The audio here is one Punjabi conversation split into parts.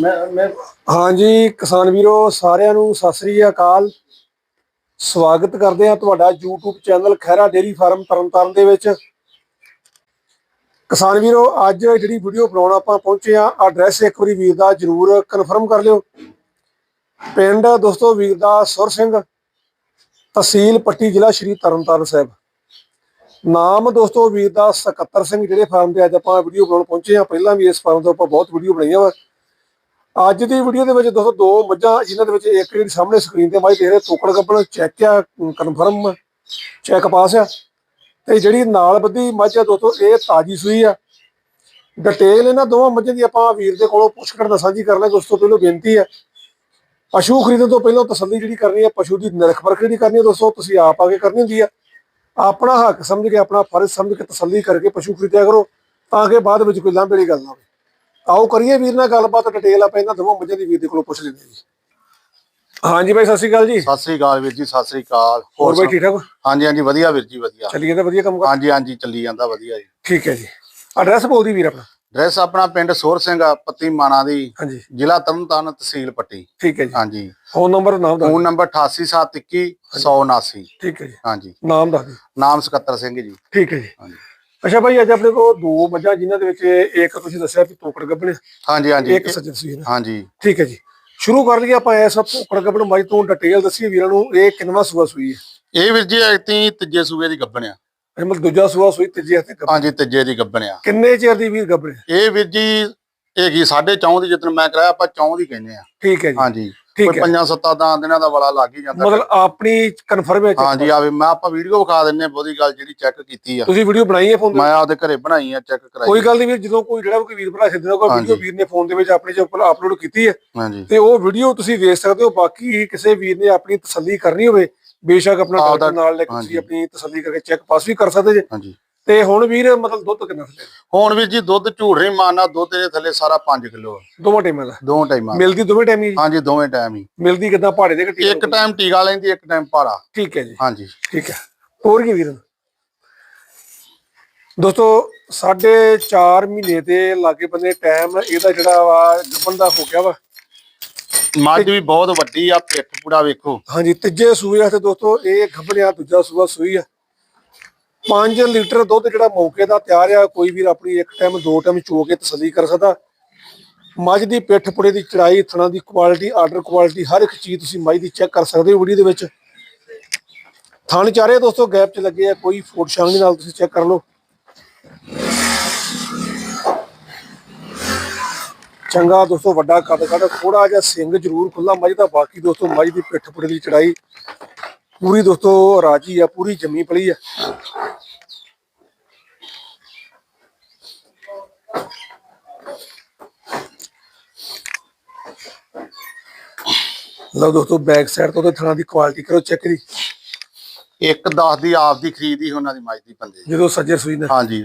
ਮੈਂ ਮੈਂ ਹਾਂਜੀ, ਕਿਸਾਨ ਵੀਰੋ, ਸਾਰਿਆਂ ਨੂੰ ਸਤਿ ਸ੍ਰੀ ਅਕਾਲ। ਸਵਾਗਤ ਕਰਦੇ ਹਾਂ ਤੁਹਾਡਾ YouTube channel Khaira dairy farm Tarn Taran ਦੇ ਵਿੱਚ। ਕਿਸਾਨ ਵੀਰੋ, ਅੱਜ ਜਿਹੜੀ ਵੀਡੀਓ ਬਣਾਉਣ ਆਪਾਂ ਪਹੁੰਚੇ ਆ ਐਡਰੈਸ ਇੱਕ ਵਾਰੀ ਵੀਰ ਦਾ ਜਰੂਰ ਕਨਫਰਮ ਕਰ ਲਿਓ। ਪਿੰਡ ਦੋਸਤੋ ਵੀਰ ਦਾ ਸੁਰ ਸਿੰਘ, ਤਹਿਸੀਲ ਪੱਟੀ ਜ਼ਿਲ੍ਹਾ ਸ਼੍ਰੀ ਤਰਨਤਾਰਨ ਸਾਹਿਬ। ਨਾਮ ਦੋਸਤੋ ਵੀਰ ਦਾ ਸਕੱਤਰ ਸਿੰਘ, ਜਿਹੜੇ ਫਾਰਮ ਤੇ ਅੱਜ ਆਪਾਂ ਵੀਡੀਓ ਬਣਾਉਣ ਪਹੁੰਚੇ ਆ ਪਹਿਲਾਂ ਵੀ ਇਸ ਫਾਰਮ ਤੋਂ ਆਪਾਂ ਬਹੁਤ ਵੀਡੀਓ ਬਣਾਈਆਂ ਵਾ। ਅੱਜ ਦੀ ਵੀਡੀਓ ਦੇ ਵਿੱਚ ਦੋਸਤੋ ਦੋ ਮੱਝਾਂ ਜਿਨ੍ਹਾਂ ਦੇ ਵਿੱਚ ਇੱਕ ਜਿਹੜੀ ਸਾਹਮਣੇ ਸਕਰੀਨ ਤੇ ਮਾਈ ਦੇ ਰਹੇ ਤੋਕੜ ਕੱਪਣ ਚੈੱਕ ਆ ਕਨਫਰਮ ਚੈੱਕ ਪਾਸ ਆ। ਤੇ ਜਿਹੜੀ ਨਾਲ ਬੱਧੀ ਮੱਝ ਆ ਦੋਸਤੋ, ਇਹ ਤਾਜੀ ਸੂਈ ਆ। ਡਿਟੇਲ ਇਹਨਾਂ ਦੋਵਾਂ ਮੱਝਾਂ ਦੀ ਆਪਾਂ ਵੀਰ ਦੇ ਕੋਲੋਂ ਪੁੱਛ ਕਰ ਸਾਂਝੀ ਕਰ ਲਾਂਗੇ, ਉਸ ਤੋਂ ਪਹਿਲਾਂ ਬੇਨਤੀ ਆ। ਪਸ਼ੂ ਖਰੀਦਣ ਤੋਂ ਪਹਿਲਾਂ ਤਸੱਲੀ ਜਿਹੜੀ ਕਰਨੀ ਹੈ ਪਸ਼ੂ ਦੀ ਨਿਰਖ ਪਰਖ ਜਿਹੜੀ ਕਰਨੀ ਹੈ ਦੋਸਤੋ, ਤੁਸੀਂ ਆਪ ਆ ਕੇ ਕਰਨੀ ਹੁੰਦੀ ਆ। ਆਪਣਾ ਹੱਕ ਸਮਝ ਕੇ, ਆਪਣਾ ਫਰਜ਼ ਸਮਝ ਕੇ ਤਸੱਲੀ ਕਰਕੇ ਪਸ਼ੂ ਖਰੀਦਿਆ ਕਰੋ, ਤਾਂ ਕਿ ਬਾਅਦ ਵਿੱਚ ਕੋਈ ਲਾਂਭੇ ਵਾਲੀ ਗੱਲ ਨਾ ਹੋਵੇ। ਆਓ ਕਰੀਏ ਵੀਰ ਨਾਲ ਗੱਲਬਾਤ ਡਿਟੇਲ ਆਪਾਂ ਇਹਨਾਂ ਦੋਵਾਂ ਮੱਝਾਂ ਦੀ ਵੀਰ ਦੇ ਕੋਲੋਂ ਪੁੱਛ ਲੈਂਦੇ ਹਾਂ ਜੀ। ਹਾਂਜੀ ਬਾਈ ਸਤਿ ਸ਼੍ਰੀ ਅਕਾਲ ਜੀ। ਸਤਿ ਸ੍ਰੀ ਅਕਾਲ ਵੀਰ ਜੀ ਸਤਿ ਸ੍ਰੀ ਅਕਾਲ। ਹੋਰ ਬਾਈ? ਠੀਕ ਠਾਕ? ਹਾਂਜੀ ਹਾਂਜੀ ਵਧੀਆ ਵੀਰ ਜੀ ਵਧੀਆ। ਚੱਲੀ ਜਾਂਦਾ ਵਧੀਆ ਕੰਮ ਹਾਂਜੀ ਹਾਂਜੀ ਚੱਲੀ ਜਾਂਦਾ ਵਧੀਆ ਜੀ। ਠੀਕ ਹੈ ਜੀ। ਐਡਰੈਸ ਬੋਲਦੀ ਵੀਰ ਆਪਣਾ? ਡਰੈਸ ਆਪਣਾ ਪਿੰਡ ਸੋਰ ਸਿੰਘ ਪੱਤੀ ਮਾਣਾ ਦੀ ਹਾਂਜੀ। ਜ਼ਿਲ੍ਹਾ ਤਰਨਤਾਰਨ ਤਹਿਸੀਲ ਪੱਟੀ। ਠੀਕ ਹੈ ਜੀ। ਹਾਂਜੀ। ਫੋਨ ਨੰਬਰ ਨਾਮ ਦੱਸ ਫੋਨ ਨੰਬਰ 8871 179 ਠੀਕ ਹੈ ਜੀ। ਹਾਂਜੀ। ਨਾਮ ਦਿਓ। ਨਾਮ ਸਕੱਤਰ ਸਿੰਘ ਜੀ। ਠੀਕ ਹੈ ਜੀ। ਹਾਂਜੀ। ਅੱਛਾ ਭਾਈ ਅੱਜ ਆਪਣੇ ਕੋਲ ਦੋ ਮੱਝਾਂ ਜਿਨ੍ਹਾਂ ਦੇ ਵਿੱਚ ਇੱਕ ਤੁਸੀਂ ਦੱਸਿਆ ਵੀ ਤੋਕੜ ਗੱਭਣ। ਹਾਂਜੀ ਹਾਂਜੀ। ਇੱਕ ਸੱਜਣ ਸੀ ਹਾਂਜੀ। ਠੀਕ ਹੈ ਜੀ। ਸ਼ੁਰੂ ਕਰ ਲਈਏ ਆਪਾਂ ਐਸਾ ਤੋਕੜ ਗੱਭਣ ਮੱਝ ਤੋਂ ਡਿਟੇਲ ਦੱਸੀਏ ਵੀਰਾਂ ਨੂੰ ਇਹ ਕਿੰਨਵਾਂ ਸੂਆ ਸੂਈ ਹੈ? ਇਹ ਵੀਰ ਜੀ ਐਤੀ ਤੀਜੇ ਸੂਬੇ ਦੀ ਗੱਬਣ ਆ। ਇਹ ਮਤਲਬ ਦੂਜਾ ਸੂਆ ਸੂਈ ਤੀਜੇ ਹੱਥੇ ਗੱਭਣ। ਹਾਂਜੀ ਤੀਜੇ ਦੀ ਗੱਬਣ ਆ। ਕਿੰਨੇ ਚਿਰ ਦੀ ਵੀਰ ਗੱਭਣ ਹੈ? ਇਹ ਵੀਰ ਜੀ ਹੈਗੀ ਸਾਢੇ ਚੌਂ ਦੀ ਜਿੱਦਣ ਮੈਂ ਕਰਾਇਆ ਆਪਾਂ ਚੌਂ ਦੀ ਕਹਿੰਦੇ ਆ। ਠੀਕ ਹੈ ਜੀ। ਹਾਂਜੀ। ਕੋਈ ਪੰਜਾਂ ਸੱਤਾਂ ਦਾ ਦਿਨਾਂ ਦਾ ਵਾਲਾ ਲੱਗ ਹੀ ਜਾਂਦਾ ਮਤਲਬ ਆਪਣੀ ਕਨਫਰਮ ਹੈ ਹਾਂਜੀ ਆਵੇ ਮੈਂ ਆਪਾਂ ਵੀਡੀਓ ਵਿਖਾ ਦਿੰਨੇ ਬਹੁਤੀ ਗੱਲ ਜਿਹੜੀ ਚੈੱਕ ਕੀਤੀ ਆ। ਤੁਸੀਂ ਵੀਡੀਓ ਬਣਾਈ ਹੈ ਫੋਨ ਮੈਂ ਆਪਦੇ ਘਰੇ ਬਣਾਈ ਆ ਚੈੱਕ ਕਰਾਈ ਕੋਈ ਗੱਲ ਨਹੀਂ ਵੀਰ ਜਦੋਂ ਕੋਈ ਜਿਹੜਾ ਕੋਈ ਵੀਰ ਭਰਾ ਛੱਡਦਾ ਕੋਈ ਵੀਡੀਓ। ਵੀਰ ਨੇ ਫੋਨ ਦੇ ਵਿੱਚ ਆਪਣੇ ਚੋਂ ਅਪਲੋਡ ਕੀਤੀ ਹੈ ਤੇ ਉਹ ਵੀਡੀਓ ਤੁਸੀਂ ਵੇਖ ਸਕਦੇ ਹੋ ਬਾਕੀ ਕਿਸੇ ਵੀਰ ਨੇ ਆਪਣੀ ਤਸੱਲੀ ਕਰਨੀ ਹੋਵੇ ਬੇਸ਼ੱਕ ਆਪਣਾ ਡਾਕਟਰ ਨਾਲ ਲੈ ਕੇ ਤੁਸੀਂ। ਆਪਣੀ ਤਸੱਲੀ ਕਰਕੇ ਚੈੱਕ ਪਾਸ ਵੀ ਕਰ ਸਕਦੇ ਜੇ। ਹਾਂਜੀ ਤੇ ਹੁਣ ਵੀਰ ਮਤਲਬ ਦੁੱਧ ਕਿੰਨਾ ਥੱਲੇ? ਹੁਣ ਵੀਰ ਜੀ ਦੁੱਧ ਝੂਠ ਨਹੀਂ ਮਾਰਨਾ ਦੁੱਧ ਇਹਦੇ ਥੱਲੇ ਸਾਰਾ 5 ਕਿਲੋ ਦੋਵਾਂ ਟਾਈਮਾਂ ਦਾ? ਦੋ ਟਾਈਮਾਂ ਮਿਲਦੀ ਦੋਵੇਂ ਟਾਈਮ ਹੀ? ਹਾਂਜੀ ਦੋਵੇਂ ਟਾਈਮ ਹੀ। ਮਿਲਦੀ ਕਿਦਾਂ ਪਹਾੜੇ ਦੇ ਘਟੀ ਇੱਕ ਟਾਈਮ ਟੀਕਾ ਲੈਂਦੀ ਇੱਕ ਟਾਈਮ ਭਾਰਾ ਠੀਕ ਹੈ ਜੀ। ਹਾਂਜੀ। ਠੀਕ ਹੈ। ਹੋਰ ਕੀ ਵੀਰ? ਦੋਸਤੋ ਸਾਢੇ 4 ਮਹੀਨੇ ਦੇ ਲਾਗੇ ਬੰਦੇ ਟਾਈਮ ਇਹਦਾ ਜਿਹੜਾ ਵਾ ਗੱਭਣ ਦਾ ਹੋ ਗਿਆ ਵਾ। ਮੱਝ ਵੀ ਬਹੁਤ ਵੱਡੀ ਆ ਪਿੱਠ ਪੂੜਾ ਵੇਖੋ। ਹਾਂਜੀ ਤੀਜੇ ਸੂਏ ਵਾਸਤੇ ਦੋਸਤੋ ਇਹ ਗੱਭਣਿਆ ਦੂਜਾ ਸੂਆ ਸੂਈ ਆ। 5 ਲੀਟਰ ਦੁੱਧ ਜਿਹੜਾ ਮੌਕੇ ਦਾ ਤਿਆਰ ਆ, ਕੋਈ ਵੀਰ ਆਪਣੀ ਇੱਕ ਟਾਈਮ ਦੋ ਟਾਈਮ ਚੋ ਕੇ ਤਸੱਲੀ ਕਰ ਸਕਦਾ। ਮੱਝ ਦੀ ਪਿੱਠ ਪੁੜੇ ਦੀ ਚੜਾਈ, ਥਣਾ ਦੀ ਕੁਆਲਿਟੀ ਆਰਡਰ ਕੁਆਲਿਟੀ ਹਰ ਇੱਕ ਚੀਜ਼ ਤੁਸੀਂ ਮੱਝ ਦੀ ਚੈੱਕ ਕਰ ਸਕਦੇ ਹੋ ਵੀਡੀਓ ਦੇ ਵਿੱਚ। ਥਣ ਚਾਰੇ ਦੋਸਤੋ ਗੈਪ 'ਚ ਲੱਗੇ ਆ, ਕੋਈ ਫੋਟ ਸ਼ਾਂਗ ਨਾਲ ਤੁਸੀਂ ਚੈੱਕ ਕਰ ਲਓ। ਚੰਗਾ ਦੋਸਤੋ, ਵੱਡਾ ਕੱਦ ਕੱਢ ਥੋੜਾ ਜਿਹਾ ਸਿੰਗ ਜ਼ਰੂਰ ਖੁੱਲਾ ਮੱਝ ਦਾ, ਬਾਕੀ ਦੋਸਤੋ, ਮੱਝ ਦੀ ਪਿੱਠ ਪੁੜੇ ਦੀ ਚੜਾਈ। ਪੂਰੀ ਦੋਸਤੋ ਰਾਜੀ ਆ ਪੂਰੀ ਜੰਮੀ ਪਲੀ ਆ। ਲਓ ਦੋਸਤੋ ਬੈਕ ਸਾਈਡ ਤੋਂ ਤੇ ਥਣਾ ਦੀ ਕੁਆਲਿਟੀ ਕਰੋ ਚੈੱਕ ਦੀ। ਇੱਕ 10 ਦੀ ਆਪ ਦੀ ਖਰੀਦੀ ਉਹਨਾਂ ਦੀ ਮੱਝ ਦੀ। ਬੰਦੇ। ਜਦੋਂ ਸੱਜੇ ਸੂਈ ਨੇ। ਹਾਂਜੀ।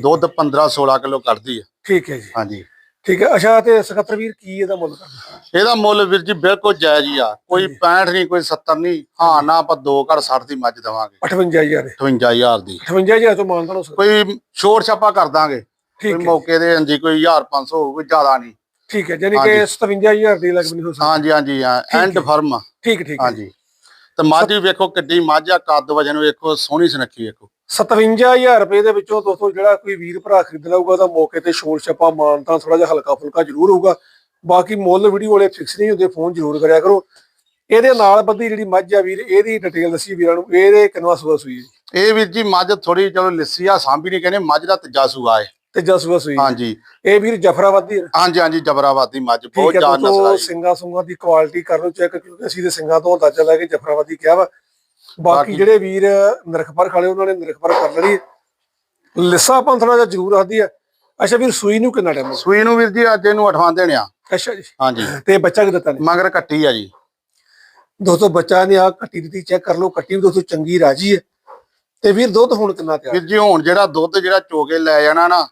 ਦੁੱਧ 15 16 ਕਿਲੋ ਕੱਢਦੀ ਆ। ਠੀਕ ਹੈ ਜੀ। ਹਾਂਜੀ। ਠੀਕ ਹੈ ਅੱਛਾ ਤੇ ਸਕੱਤਰ ਵੀਰ ਕੀ ਇਹਦਾ ਮੁੱਲ ਕਰਨਾ? ਇਹਦਾ ਮੁੱਲ ਵੀਰ ਜੀ ਬਿਲਕੁਲ ਜਾਇਜ਼ ਹੀ ਆ। ਕੋਈ 65 ਨਹੀਂ ਕੋਈ 70 ਨਹੀਂ। ਹਾਂ ਨਾ ਆਪਾਂ 2 ਘੜ 60 ਦੀ ਮੱਝ ਦਵਾਂਗੇ। 58000 ਦੇ। 58000 ਦੀ। 58000 ਤੋਂ ਸਕਦਾ ਕੋਈ ਛੋੜ ਛਾਪਾ ਕਰ ਦਾਂਗੇ। ਕੋਈ ਮੌਕੇ ਦੇ ਹਾਂਜੀ ਕੋਈ 1500 ਹੋਊ ਕੋਈ ਜ਼ਿਆਦਾ ਨਹੀਂ। ਠੀਕ ਹੈ ਯਾਨੀ ਕਿ 57000 ਦੀ ਲੱਗ ਨਹੀਂ ਹੋ ਸਕਦੀ। ਹਾਂਜੀ ਹਾਂਜੀ ਹਾਂ ਐਂਡ ਫਰਮ। ਠੀਕ ਠੀਕ ਹੈ। ਹਾਂਜੀ। ਤੇ ਮੱਝ ਵੀ ਵੇਖੋ ਕਿੱਡੀ ਮੱਝ ਆ ਕੱਦ ਵਜਨ ਵੇਖੋ ਸੋਹਣੀ ਸੁਨੱਖੀ ਵੇਖੋ। 57000 ਰੁਪਏ ਦੇ ਵਿੱਚੋਂ ਦੋਸਤੋ ਜਿਹੜਾ ਕੋਈ ਵੀਰ ਭਰਾ ਖਰੀਦਣਾ ਹੋਊਗਾ ਤਾਂ ਮੌਕੇ ਤੇ ਸ਼ੋਰ ਛੱਪਾ ਮਾਨਤਾ ਥੋੜਾ ਜਿਹਾ ਹਲਕਾ ਫੁਲਕਾ ਜ਼ਰੂਰ ਹੋਊਗਾ। ਬਾਕੀ ਮੁੱਲ ਵੀਡੀਓ ਵਾਲੇ ਫਿਕਸ ਨਹੀਂ ਹੁੰਦੇ ਫੋਨ ਜ਼ਰੂਰ ਕਰਿਆ ਕਰੋ। ਇਹਦੇ ਨਾਲ ਬੱਦੀ ਜਿਹੜੀ ਮੱਝ ਆ ਵੀਰ ਇਹਦੀ ਡਿਟੇਲ ਦੱਸੀ ਵੀਰਾਂ ਨੂੰ। ਇਹਦੇ ਕਿੰਨਾ ਸੂਆ ਸੂਈ ਇਹ ਵੀਰ ਜੀ ਮੱਝ ਥੋੜੀ ਚਲੋ ਲਿੱਸੀ ਆ ਸਾਂਭੀ ਨਹੀਂ ਕਹਿੰਦੇ ਮੱਝ ਦਾ ਤੀਜਾ ਸੂਆ ਹੈ। ਤੀਜਾ ਸੂਆ ਸੂਈ। ਹਾਂਜੀ। ਇਹ ਵੀਰ ਜਫਰਾਬਾਦੀ ਹਾਂਜੀ ਹਾਂਜੀ ਜਬਰਾਬਾਦੀ ਮੱਝ ਬਹੁਤ ਜਾਨ ਨਸਲ ਆ ਸਿੰਗਾ ਸੁੰਗਾ ਦੀ ਕੁਆਲਿਟੀ ਕਰ ਲਓ ਚੈੱਕ ਕਿਉਂਕਿ ਅਸੀਂ ਤੇ ਸਿੰਗਾ ਤੋਂ ਅੰਦਾਜ਼ਾ ਲਾ ਕੇ ਜਫਰਾਬਾਦੀ ਕਿਹਾ ਵਾ। ਬਾਕੀ ਜਿਹੜੇ ਵੀਰ ਨਿਰਖਪਰ ਖਾਲੇ ਉਹਨਾਂ ਨੇ ਨਿਰਖਪਰ ਕਰ ਹੈ। ਲਿੱਸਾ ਪੰਥਣਾ ਦਾ ਜ਼ਰੂਰ ਆਦੀ ਆ ਅੱਛਾ ਵੀਰ ਸੂਈ ਨੂੰ ਕਿੰਨਾ ਟਾਈਮ ਸੂਈ ਨੂੰ ਵੀਰ ਜੀ ਅੱਜ ਇਹਨੂੰ ਅਠਵਾਂ ਦੇਣੇ ਆ। ਅੱਛਾ ਜੀ। ਹਾਂਜੀ। ਤੇ ਬੱਚਾ ਕਿ ਦਿੱਤਾ ਨੇ ਮਗਰ ਕੱਟੀ ਆ ਜੀ। ਦੋਸਤੋ ਬੱਚਾ ਨੇ ਆ ਕੱਟੀ ਦਿੱਤੀ ਚੈੱਕ ਕਰ ਲਓ ਕੱਟੀ ਵੀ ਦੋਸਤੋ ਚੰਗੀ ਰਾਜੀ ਹੈ। ਤੇ ਵੀਰ ਦੁੱਧ ਹੁਣ ਕਿੰਨਾ ਤਿਆਰ? ਵੀਰ ਜੀ ਹੁਣ ਜਿਹੜਾ ਦੁੱਧ ਜਿਹੜਾ ਚੋਕੇ ਲੈ ਜਾਣਾ ਨਾ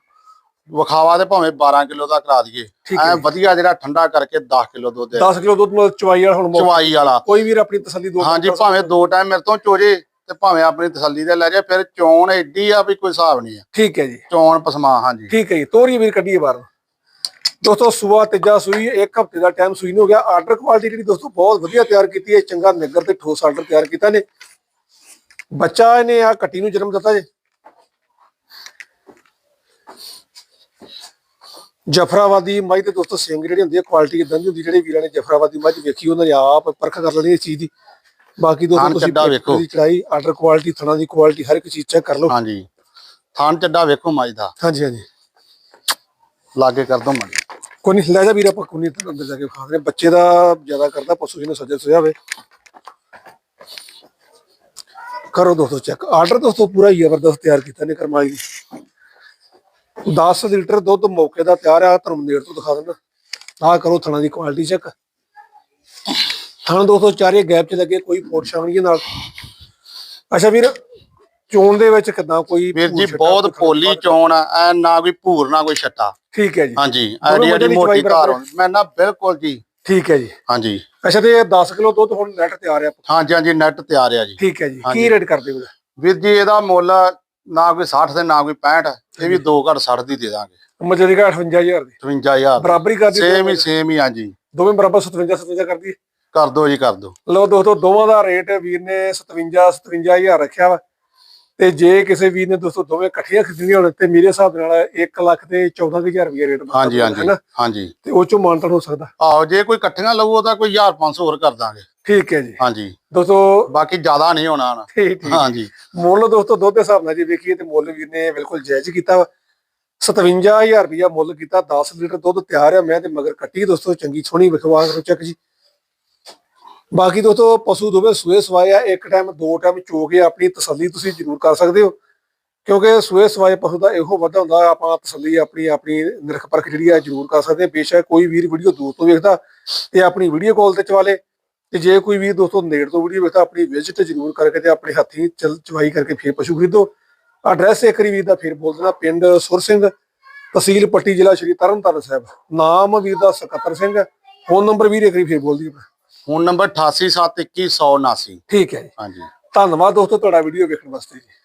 ਵਿਖਾਵਾ ਤੇ ਭਾਵੇਂ 12 ਕਿਲੋ ਦਾ ਕਰਾ ਦਈਏ। ਐ। ਵਧੀਆ ਜਿਹੜਾ ਠੰਡਾ ਕਰਕੇ 10 ਕਿਲੋ ਦੁੱਧ ਦੇ 10 ਕਿਲੋ ਦੁੱਧ ਮਤਲਬ ਚਵਾਈ ਵਾਲਾ ਹੁਣ ਚਵਾਈ ਵਾਲਾ। ਕੋਈ ਵੀਰ ਆਪਣੀ ਤਸੱਲੀ ਦੋ ਹਾਂਜੀ ਭਾਵੇਂ ਦੋ ਟਾਈਮ ਮੇਰੇ ਤੋਂ ਚੋਜੇ ਤੇ ਭਾਵੇਂ ਆਪਣੀ ਤਸੱਲੀ ਦੇ ਲੈ ਜਾ ਫਿਰ ਚੋਣ ਐਡੀ ਆ ਵੀ ਕੋਈ ਹਿਸਾਬ ਨਹੀਂ ਆ। ਠੀਕ ਹੈ ਜੀ। ਚੋਣ ਪਸਮਾ ਹਾਂਜੀ। ਠੀਕ ਹੈ ਜੀ ਤੋਰੀ ਵੀਰ ਕੱਢੀਏ ਬਾਹਰ। ਦੋਸਤੋ ਸੂਆ ਤੀਜਾ ਸੂਈ ਇੱਕ ਹਫ਼ਤੇ ਦਾ ਟਾਈਮ ਸੂਈ ਨੂੰ ਹੋ ਗਿਆ। ਆਰਡਰ ਕੁਆਲਿਟੀ ਜਿਹੜੀ ਦੋਸਤੋ ਬਹੁਤ ਵਧੀਆ ਤਿਆਰ ਕੀਤੀ ਹੈ। ਚੰਗਾ ਨਿੱਗਰ ਤੇ ਠੋਸ ਆਰਡਰ ਤਿਆਰ ਕੀਤਾ ਨੇ। ਬੱਚਾ ਇਹਨੇ ਆ ਕੱਟੀ ਨੂੰ ਜਨਮ ਦਿੱਤਾ ਜੇ। ਜਫਰਾਬਾਦੀ ਮੱਝ ਤੇ ਦੋਸਤੋ ਸਿੰਘ ਜਿਹੜੀ ਹੁੰਦੀ ਹੈ ਕੁਆਲਿਟੀ ਇਦਾਂ ਦੀ ਹੁੰਦੀ ਜਿਹੜੇ ਵੀਰਾਂ ਨੇ ਜਫਰਾਬਾਦੀ ਮੱਝ ਵੇਖੀ ਉਹਨਾਂ ਨੇ ਆਪ ਪਰਖ ਕਰ ਲੈਣੀ ਇਸ ਚੀਜ਼ ਦੀ। ਬਾਕੀ ਦੋਸਤੋ ਤੁਸੀਂ ਚੱਡਾ ਵੇਖੋ। ਦੀ ਚੜਾਈ ਆਰਡਰ ਕੁਆਲਿਟੀ ਥਣਾ ਦੀ ਕੁਆਲਿਟੀ ਹਰ ਇੱਕ ਚੀਜ਼ ਚੈੱਕ ਕਰ ਲਓ। ਹਾਂਜੀ। ਥਣ ਚੱਡਾ ਵੇਖੋ ਮੱਝ ਦਾ। ਹਾਂਜੀ ਹਾਂਜੀ। ਲਾਗੇ ਕਰ ਦੋ ਮੱਝ। ਕੋਈ ਨਹੀਂ ਲੈ ਜਾ ਵੀਰ ਆਪਾਂ ਕੋਈ ਨਹੀਂ ਅੰਦਰ ਜਾ ਕੇ ਖਾ ਰਹੇ ਬੱਚੇ ਦਾ ਜ਼ਿਆਦਾ ਕਰਦਾ ਪਸ਼ੂ ਜਿਹਨੂੰ ਸੱਜੇ ਸੋਇਆ ਹੋਵੇ। ਕਰੋ ਦੋਸਤੋ ਚੈੱਕ ਆਰਡਰ ਦੋਸਤੋ ਪੂਰਾ ਜ਼ਬਰਦਸਤ ਤਿਆਰ ਕੀਤਾ ਨੇ ਕਰਮਾਈ ਨੇ। 10 ਲੀਟਰ ਦੁੱਧ ਮੌਕੇ ਦਾ ਤਿਆਰ ਆ ਤੁਹਾਨੂੰ ਨੇੜ ਤੋਂ ਦਿਖਾ ਦਿੰਦਾ। ਆਹ ਕਰੋ ਥਣਾ ਦੀ ਕੁਆਲਿਟੀ ਚੈੱਕ ਥਣ ਦੋਸਤੋ ਚਾਰੇ ਗੈਪ ਚ ਲੱਗੇ ਕੋਈ ਫੋਟ ਸ਼ਾਮਣੀ ਨਾਲ। ਅੱਛਾ ਵੀਰ ਚੋਣ ਦੇ ਵਿੱਚ ਕਿਦਾਂ ਕੋਈ ਵੀਰ ਜੀ ਬਹੁਤ ਪੋਲੀ? ਚੋਣ ਆ ਐ ਨਾ ਕੋਈ ਭੂਰ ਨਾ ਕੋਈ ਛੱਟਾ। ਠੀਕ ਹੈ ਜੀ। ਹਾਂਜੀ ਐਡੀ ਐਡੀ ਮੋਟੀ ਧਾਰ। ਮੈਂ ਨਾ ਬਿਲਕੁਲ ਜੀ। ਠੀਕ ਹੈ ਜੀ। ਹਾਂਜੀ। ਅੱਛਾ ਤੇ ਇਹ 10 ਕਿਲੋ ਦੁੱਧ ਹੁਣ ਨੈਟ ਤਿਆਰ ਆ। ਹਾਂਜੀ ਹਾਂਜੀ ਨੈਟ ਤਿਆਰ ਆ ਜੀ। ਠੀਕ ਹੈ ਜੀ। ਕੀ ਰੇਟ ਕਰਦੇ ਹੋ? ਵੀਰ ਜੀ ਇਹਦਾ ਮੁੱਲ ਨਾ ਕੋਈ 60 ਤੇ ਨਾ ਕੋਈ 65 ਇਹ ਵੀ 2 ਘੱਟ 60 ਦੀ ਦੇ ਦਾਂਗੇ। ਮਜੇ ਦੀ 58000 ਦੀ। 55000 ਬਰਾਬਰੀ ਕਰ ਦੀ ਸੇਮ ਹੀ ਸੇਮ ਹੀ ਹਾਂਜੀ। ਦੋਵੇਂ ਬਰਾਬਰ 57 57 ਕਰਦੀ ਕਰ ਦੋ ਜੀ ਕਰ ਦੋ ਲੋ ਦੋਸਤੋ ਦੋਵਾਂ ਦਾ ਰੇਟ ਵੀਰ ਨੇ 57 57000 ਰੱਖਿਆ ਵਾ। ਤੇ ਜੇ ਕਿਸੇ ਵੀਰ ਨੇ ਦੋਸਤੋ ਦੋਵੇਂ ਇਕੱਠੀਆਂ ਖਰੀਦਣੀਆਂ ਹੋਣ ਤੇ ਮੇਰੇ ਹਿਸਾਬ ਨਾਲ 1 ਲੱਖ ਤੇ 14000 ਰੁਪਏ ਰੇਟ ਬਣਦਾ ਹਾਂਜੀ ਹੈ ਹਾਂਜੀ ਹਾਂਜੀ। ਤੇ ਉਹ ਚੋਂ ਮਾਨਤਨ ਹੋ ਸਕਦਾ। ਆਹੋ ਜੇ ਕੋਈ ਇਕੱਠੀਆਂ ਲਊ ਉਹਦਾ ਕੋਈ 1500 ਹੋਰ ਕਰ ਦਾਂਗੇ। ਠੀਕ ਹੈ ਜੀ। ਹਾਂਜੀ। ਦੋਸਤੋ ਬਾਕੀ ਜ਼ਿਆਦਾ ਨਹੀਂ ਹੋਣਾ ਨਾ। ਠੀਕ ਠੀਕ। ਹਾਂਜੀ। ਮੁੱਲ ਦੋਸਤੋ ਦੁੱਧ ਦੇ ਹਿਸਾਬ ਨਾਲ ਜੇ ਵੇਖੀਏ ਤੇ ਮੁੱਲ ਵੀਰ ਨੇ ਬਿਲਕੁਲ ਜਾਇਜ਼ ਕੀਤਾ ਵਾ। 57000 ਰੁਪਇਆ ਮੁੱਲ ਕੀਤਾ 10 ਲੀਟਰ ਦੁੱਧ ਤਿਆਰ ਆ ਮੈਂ ਤੇ ਮਗਰ ਕੱਟੀ ਦੋਸਤੋ ਚੰਗੀ ਸੋਹਣੀ ਵਿਖਵਾ ਕਰੋ ਚੱਕ ਜੀ। ਬਾਕੀ ਦੋਸਤੋ, ਪਸ਼ੂ ਦੋਵੇਂ ਸੂਏ ਸਵਾਏ ਆ, ਇੱਕ ਟਾਈਮ ਦੋ ਟਾਈਮ ਚੋ ਕੇ ਆਪਣੀ ਤਸੱਲੀ ਤੁਸੀਂ ਜ਼ਰੂਰ ਕਰ ਸਕਦੇ ਹੋ। ਕਿਉਂਕਿ ਸੂਏ ਸਵਾਏ ਪਸ਼ੂ ਦਾ ਇਹੋ ਵਾਧਾ ਹੁੰਦਾ, ਆਪਾਂ ਤਸੱਲੀ ਆਪਣੀ ਆਪਣੀ ਨਿਰਖ ਪਰਖ ਜਿਹੜੀ ਆ ਜ਼ਰੂਰ ਕਰ ਸਕਦੇ ਬੇਸ਼ੱਕ ਕੋਈ ਵੀਰ ਵੀਡੀਓ ਦੂਰ ਤੋਂ ਵੇਖਦਾ ਤੇ ਆਪਣੀ ਵੀਡੀਓ ਕਾਲ ਤੇ ਚਵਾ ਲੇ। ਤੇ ਜੇ ਕੋਈ ਵੀਰ ਦੋਸਤੋ ਨੇੜ ਤੋਂ ਵੀਡੀਓ ਵੇਖਦਾ, ਆਪਣੀ ਵਿਜ਼ਿਟ ਜ਼ਰੂਰ ਕਰਕੇ ਤੇ ਆਪਣੇ ਹੱਥੀਂ ਚਲ ਚਵਾਈ ਕਰਕੇ ਫੇਰ ਪਸ਼ੂ ਖਰੀਦੋ। ਐਡਰੈਸ ਇੱਕ ਵਾਰੀ ਵੀਰ ਦਾ ਫੇਰ ਬੋਲ ਦੇਣਾ, ਪਿੰਡ ਸੁਰ ਸਿੰਘ, ਤਹਿਸੀਲ ਪੱਟੀ ਜ਼ਿਲ੍ਹਾ ਸ਼੍ਰੀ ਤਰਨਤਾਰਨ ਸਾਹਿਬ। ਨਾਮ ਵੀਰ ਦਾ ਸਕੱਤਰ ਸਿੰਘ ਫੋਨ ਨੰਬਰ ਵੀਰ ਇੱਕ ਵਾਰੀ ਫੇਰ ਬੋਲ ਦੀ ਫੋਨ ਨੰਬਰ 8871210179 ਠੀਕ ਹੈ ਜੀ। ਹਾਂਜੀ। ਧੰਨਵਾਦ ਦੋਸਤੋ ਤੁਹਾਡਾ ਵੀਡੀਓ ਵੇਖਣ ਵਾਸਤੇ ਜੀ।